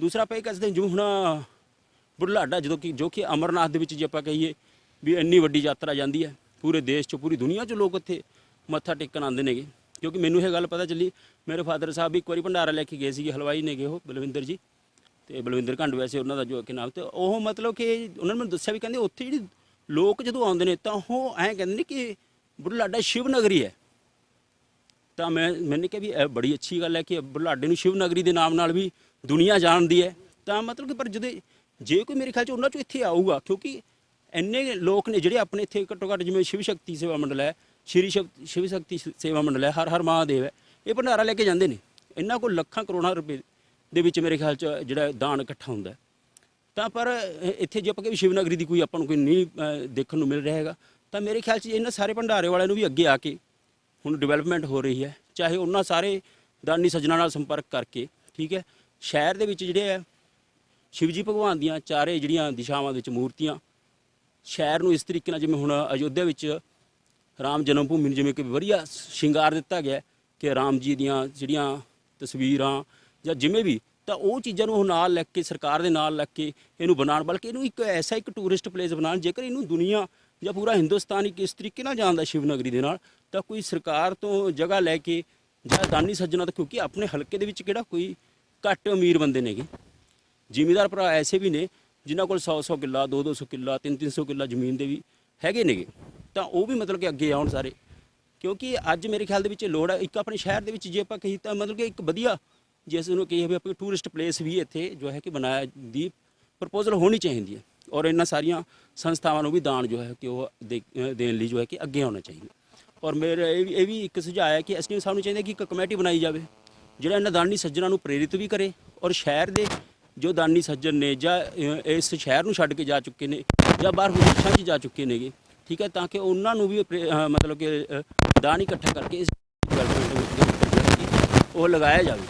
ਦੂਸਰਾ ਆਪਾਂ ਇਹ ਕਹਿ ਸਕਦੇ ਹਾਂ ਜਿਵੇਂ ਹੁਣ ਬੁਢਲਾਡਾ ਜਦੋਂ ਕਿ ਜੋ ਕਿ ਅਮਰਨਾਥ ਦੇ ਵਿੱਚ ਜੇ ਆਪਾਂ ਕਹੀਏ ਵੀ ਇੰਨੀ ਵੱਡੀ ਯਾਤਰਾ ਜਾਂਦੀ ਹੈ, ਪੂਰੇ ਦੇਸ਼ 'ਚੋਂ, ਪੂਰੀ ਦੁਨੀਆ 'ਚੋਂ ਲੋਕ ਉੱਥੇ ਮੱਥਾ ਟੇਕਣ ਆਉਂਦੇ ਨੇਗੇ। ਕਿਉਂਕਿ ਮੈਨੂੰ ਇਹ ਗੱਲ ਪਤਾ ਚੱਲੀ, ਮੇਰੇ ਫਾਦਰ ਸਾਹਿਬ ਵੀ ਇੱਕ ਵਾਰੀ ਭੰਡਾਰਾ ਲੈ ਕੇ ਗਏ ਸੀਗੇ, ਹਲਵਾਈ ਨੇਗੇ ਉਹ, ਬਲਵਿੰਦਰ ਜੀ। ਤੇ ਬਲਵਿੰਦਰ ਘੰਡ ਵੈਸੇ ਉਹਨਾਂ ਦਾ ਜੋ ਕਿ ਨਾਮ ਤੇ, ਉਹ ਮਤਲਬ ਕਿ ਉਹਨਾਂ ਨੇ ਮੈਨੂੰ ਦੱਸਿਆ ਵੀ ਕਹਿੰਦੇ ਉੱਥੇ ਜਿਹੜੀ ਲੋਕ ਜਦੋਂ ਆਉਂਦੇ ਨੇ ਤਾਂ ਉਹ ਐਂ ਕਹਿੰਦੇ ਨੇ ਕਿ ਬੁਢਲਾਡਾ ਸ਼ਿਵ ਨਗਰੀ ਹੈ। ਤਾਂ ਮੈਂ, ਮੈਨੇ ਕਿਹਾ ਵੀ ਇਹ ਬੜੀ ਅੱਛੀ ਗੱਲ ਹੈ ਕਿ ਬੁਢਲਾਡੇ ਨੂੰ ਸ਼ਿਵ ਨਗਰੀ ਦੇ ਨਾਮ ਨਾਲ ਵੀ ਦੁਨੀਆ ਜਾਣਦੀ ਹੈ। ਤਾਂ ਮਤਲਬ ਕਿ ਪਰ ਜਦੋਂ ਜੇ ਕੋਈ ਮੇਰੇ ਖਿਆਲ ਚ ਉਹਨਾਂ ਚੋਂ ਇੱਥੇ ਆਊਗਾ, ਕਿਉਂਕਿ ਇੰਨੇ ਲੋਕ ਨੇ ਜਿਹੜੇ ਆਪਣੇ ਇੱਥੇ ਘੱਟੋ ਘੱਟ ਜਿਵੇਂ ਸ਼ਿਵ ਸ਼ਕਤੀ ਸੇਵਾ ਮੰਡਲ ਹੈ ਸ਼੍ਰੀ ਸ਼ਿਵ ਸ਼ਿਵ ਸ਼ਕਤੀ ਸ- ਸੇਵਾ ਮੰਡਲ ਹੈ ਹਰ ਹਰ ਮਹਾਦੇਵ ਹੈ। ਇਹ ਭੰਡਾਰਾ ਲੈ ਕੇ ਜਾਂਦੇ ਨੇ। ਇਹਨਾਂ ਕੋਲ ਲੱਖਾਂ ਕਰੋੜਾਂ ਰੁਪਏ ਦੇ ਵਿੱਚ ਮੇਰੇ ਖਿਆਲ ਚ ਜਿਹੜਾ ਦਾਨ ਇਕੱਠਾ ਹੁੰਦਾ ਹੈ। ਤਾਂ ਪਰ ਇਹ- ਇੱਥੇ ਜੇ ਆਪਾਂ ਕਿ ਸ਼ਿਵਨਗਰੀ ਦੀ ਕੋਈ ਆਪਾਂ ਨੂੰ ਕੋਈ ਨਹੀਂ ਅ, ਦੇਖਣ ਨੂੰ ਮਿਲ ਰਿਹਾ ਹੈਗਾ ਤਾਂ ਮੇਰੇ ਖਿਆਲ 'ਚ ਇਹਨਾਂ ਸਾਰੇ ਭੰਡਾਰੇ ਵਾਲਿਆਂ ਨੂੰ ਵੀ ਅੱਗੇ ਆ ਕੇ ਹੁਣ ਡਿਵੈਲਪਮੈਂਟ ਹੋ ਰਹੀ ਹੈ। ਚਾਹੇ ਉਹਨਾਂ ਸਾਰੇ ਦਾਨੀ ਸੱਜਣਾ ਨਾਲ ਸੰਪਰਕ ਕਰਕੇ ਠੀਕ ਹੈ? ਸ਼ਹਿਰ ਦੇ ਵਿੱਚ ਜਿਹੜੇ ਹੈ ਸ਼ਿਵਜੀ ਭਗਵਾਨ ਦੀਆਂ ਚਾਰੇ ਜਿਹੜੀਆਂ ਦਿਸ਼ਾਵਾਂ ਵਿੱਚ ਮੂਰਤੀਆਂ ਸ਼ਹਿਰ ਨੂੰ ਇਸ ਤਰੀਕੇ ਨਾਲ ਜਿਵੇਂ ਹੁਣ ਅਯੋਧਿਆ ਵਿੱਚ ਰਾਮ ਜਨਮ ਭੂਮੀ ਨੂੰ ਜਿਵੇਂ ਕਿ ਵਧੀਆ ਸ਼ਿੰਗਾਰ ਦਿੱਤਾ ਗਿਆ ਕਿ ਰਾਮ ਜੀ ਦੀਆਂ ਜਿਹੜੀਆਂ ਤਸਵੀਰਾਂ ਜਾਂ ਜਿਵੇਂ ਵੀ, ਤਾਂ ਉਹ ਚੀਜ਼ਾਂ ਨੂੰ ਉਹ ਨਾਲ ਲੈ ਕੇ, ਸਰਕਾਰ ਦੇ ਨਾਲ ਲੈ ਕੇ ਇਹਨੂੰ ਬਣਾਉਣ, ਬਲਕਿ ਇਹਨੂੰ ਇੱਕ ਐਸਾ ਇੱਕ ਟੂਰਿਸਟ ਪਲੇਸ ਬਣਾਉਣ, ਜੇਕਰ ਇਹਨੂੰ ਦੁਨੀਆ ਜਾਂ ਪੂਰਾ ਹਿੰਦੁਸਤਾਨ ਇੱਕ ਇਸ ਤਰੀਕੇ ਨਾਲ ਜਾਣਦਾ ਸ਼ਿਵਨਗਰੀ ਦੇ ਨਾਲ, ਤਾਂ ਕੋਈ ਸਰਕਾਰ ਤੋਂ ਜਗ੍ਹਾ ਲੈ ਕੇ ਜਾਂ ਦਾਨੀ ਸੱਜਣਾ ਤੋਂ ਕਿਉਂਕਿ ਆਪਣੇ ਹਲਕੇ ਦੇ ਵਿੱਚ ਕਿਹੜਾ ਕੋਈ ਘੱਟ ਅਮੀਰ ਬੰਦੇ ਨੇਗੇ ਜ਼ਿਮੀਦਾਰ ਭਰਾ ਐਸੇ ਵੀ ਨੇ, ਜਿਨ੍ਹਾਂ ਕੋਲ 100 100 ਕਿੱਲਾ 2 200 ਕਿੱਲਾ 3 300 ਕਿੱਲਾ ਜ਼ਮੀਨ ਦੇ ਵੀ ਹੈਗੇ ਨੇਗੇ। ਤਾਂ ਉਹ ਵੀ ਮਤਲਬ ਕਿ ਅੱਗੇ ਆਉਣ ਸਾਰੇ। ਕਿਉਂਕਿ ਅੱਜ ਮੇਰੇ ਖਿਆਲ ਦੇ ਵਿੱਚ ਲੋੜ ਹੈ ਇੱਕ ਆਪਣੇ ਸ਼ਹਿਰ ਦੇ ਵਿੱਚ ਜੇ ਆਪਾਂ ਕਹੀ ਤਾਂ ਮਤਲਬ ਕਿ ਇੱਕ ਵਧੀਆ ਜਿਸ ਨੂੰ ਕਹੀਏ ਵੀ ਆਪਾਂ ਟੂਰਿਸਟ ਪਲੇਸ ਵੀ ਇੱਥੇ ਜੋ ਹੈ ਕਿ ਬਣਾਇਆ ਦੀ ਪ੍ਰਪੋਜ਼ਲ ਹੋਣੀ ਚਾਹੀਦੀ ਹੈ। ਔਰ ਇਹਨਾਂ ਸਾਰੀਆਂ ਸੰਸਥਾਵਾਂ ਨੂੰ ਵੀ ਦਾਨ ਜੋ ਹੈ ਕਿ ਉਹ ਦੇ- ਦੇਣ ਲਈ ਜੋ ਹੈ ਕਿ ਅੱਗੇ ਆਉਣਾ ਚਾਹੀਦਾ। ਔਰ ਮੇਰੇ ਇਹ ਵੀ ਇਹ ਵੀ ਇੱਕ ਸੁਝਾਅ ਹੈ ਕਿ ਐਸਡੀਐਮ ਸਾਹਿਬ ਨੂੰ ਚਾਹੀਦਾ ਕਿ ਇੱਕ ਕਮੇਟੀ ਬਣਾਈ ਜਾਵੇ, ਜਿਹੜਾ ਇਹਨਾਂ ਦਾਨੀ ਸੱਜਣਾ ਨੂੰ ਪ੍ਰੇਰਿਤ ਵੀ ਕਰੇ ਔਰ ਸ਼ਹਿਰ ਦੇ ਜੋ ਦਾਨੀ ਸੱਜਣ ਨੇ ਜਾਂ ਇਸ ਸ਼ਹਿਰ ਨੂੰ ਛੱਡ ਕੇ ਜਾ ਚੁੱਕੇ ਨੇ ਜਾਂ ਬਾਹਰ ਵਿਦੇਸ਼ਾਂ 'ਚ ਜਾ ਚੁੱਕੇ ਨੇਗੇ ਠੀਕ ਹੈ ਤਾਂ ਕਿ ਉਹਨਾਂ ਨੂੰ ਵੀ ਪ੍ਰੇ- ਮਤਲਬ ਕਿ ਅ, ਦਾਨ ਇਕੱਠਾ ਕਰਕੇ ਇਸ ਡਿਵੈਲਪਮੈਂਟ ਦੇ ਜਿਹੜਾ ਕਿ ਉਹ ਲਗਾਇਆ ਜਾਵੇ।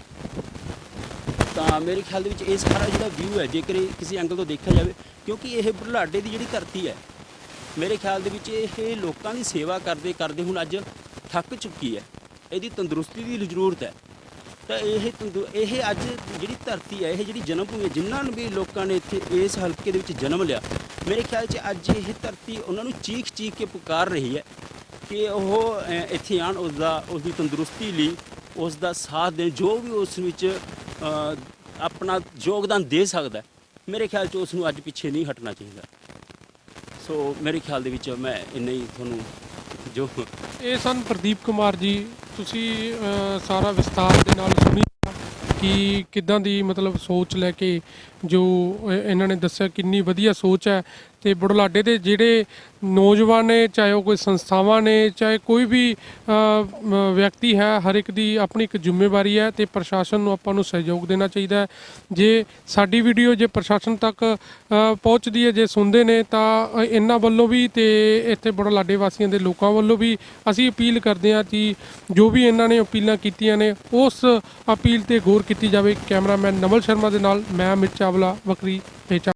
ਤਾਂ ਮੇਰੇ ਖਿਆਲ ਦੇ ਵਿੱਚ ਇਹ ਸਾਰਾ ਜਿਹੜਾ ਵਿਊ ਹੈ ਜੇਕਰ ਇਹ ਕਿਸੇ ਐਂਗਲ ਤੋਂ ਦੇਖਿਆ ਜਾਵੇ ਕਿਉਂਕਿ ਇਹ ਬੁਢਲਾਡੇ ਦੀ ਜਿਹੜੀ ਧਰਤੀ ਹੈ ਮੇਰੇ ਖਿਆਲ ਦੇ ਵਿੱਚ ਇਹ ਲੋਕਾਂ ਦੀ ਸੇਵਾ ਕਰਦੇ ਕਰਦੇ ਹੁਣ ਅੱਜ ਥੱਕ ਚੁੱਕੀ ਹੈ। ਇਹਦੀ ਤੰਦਰੁਸਤੀ ਦੀ ਜ਼ਰੂਰਤ ਹੈ। ਤਾਂ ਇਹ ਤੰਦੂ ਇਹ ਅੱਜ ਜਿਹੜੀ ਧਰਤੀ ਹੈ ਇਹ ਜਿਹੜੀ ਜਨਮ ਭੂਮੀ ਹੈ ਜਿਨ੍ਹਾਂ ਨੂੰ ਵੀ ਲੋਕਾਂ ਨੇ ਇੱਥੇ ਇਸ ਹਲਕੇ ਦੇ ਵਿੱਚ ਜਨਮ ਲਿਆ ਮੇਰੇ ਖਿਆਲ 'ਚ ਅੱਜ ਇਹ ਧਰਤੀ ਉਹਨਾਂ ਨੂੰ ਚੀਖ ਚੀਖ ਕੇ ਪੁਕਾਰ ਰਹੀ ਹੈ ਕਿ ਉਹ ਅ, ਇੱਥੇ ਆਣ ਉਸ ਦਾ ਉਸ ਦੀ ਤੰਦਰੁਸਤੀ ਲਈ ਉਸ ਦਾ ਸਾਥ ਦੇਣ ਜੋ ਵੀ ਉਸ ਵਿੱਚ ਆਪਣਾ ਯੋਗਦਾਨ ਦੇ ਸਕਦਾ ਮੇਰੇ ਖਿਆਲ 'ਚ ਉਸ ਨੂੰ ਅੱਜ ਪਿੱਛੇ ਨਹੀਂ ਹਟਣਾ ਚਾਹੀਦਾ। ਸੋ ਮੇਰੇ ਖਿਆਲ ਦੇ ਵਿੱਚ ਮੈਂ ਇੰਨਾ ਹੀ ਤੁਹਾਨੂੰ ਜੋ ਇਹ ਸਨ ਪ੍ਰਦੀਪ ਕੁਮਾਰ ਜੀ ਤੁਸੀਂ ਸਾਰਾ ਵਿਸਤਾਰ ਦੇ ਨਾਲ ਸੁਣੀ। ਕਿ ਕਿੱਦਾਂ ਦੀ ਮਤਲਬ ਸੋਚ ਲੈ ਕੇ ਜੋ ਇਹਨਾਂ ਨੇ ਦੱਸਿਆ ਕਿੰਨੀ ਵਧੀਆ ਸੋਚ ਹੈ ਤੇ ਬੁਢਲਾਡੇ ਦੇ ਜਿਹੜੇ ਨੌਜਵਾਨ ਨੇ, ਚਾਹੇ ਉਹ ਕੋਈ ਸੰਸਥਾਵਾਂ ਨੇ, ਚਾਹੇ ਕੋਈ ਵੀ ਵਿਅਕਤੀ ਹੈ, ਹਰ ਇੱਕ ਦੀ ਆਪਣੀ ਇੱਕ ਜ਼ਿੰਮੇਵਾਰੀ ਹੈ ਤੇ ਪ੍ਰਸ਼ਾਸਨ ਨੂੰ ਆਪਾਂ ਨੂੰ ਸਹਿਯੋਗ ਦੇਣਾ ਚਾਹੀਦਾ ਹੈ। ਜੇ ਸਾਡੀ ਵੀਡੀਓ ਜੇ ਪ੍ਰਸ਼ਾਸਨ ਤੱਕ ਪਹੁੰਚਦੀ ਹੈ, ਜੇ ਸੁਣਦੇ ਨੇ, ਤਾਂ ਇਹਨਾਂ ਵੱਲੋਂ ਵੀ ਤੇ ਇੱਥੇ ਬੁਢਲਾਡੇ ਵਾਸੀਆਂ ਦੇ ਲੋਕਾਂ ਵੱਲੋਂ ਵੀ ਅਸੀਂ ਅਪੀਲ ਕਰਦੇ ਹਾਂ ਕਿ ਜੋ ਵੀ ਇਹਨਾਂ ਨੇ ਅਪੀਲਾਂ ਕੀਤੀਆਂ ਨੇ, ਉਸ ਅਪੀਲ ਤੇ ਗੌਰ ਕੀਤੀ ਜਾਵੇ। ਕੈਮਰਾਮੈਨ ਨਵਲ ਸ਼ਰਮਾ ਦੇ ਨਾਲ ਮੈਂ ਅਮਿਤ ਚਾਵਲਾ ਵਕਰੀ ਪੇਚਾ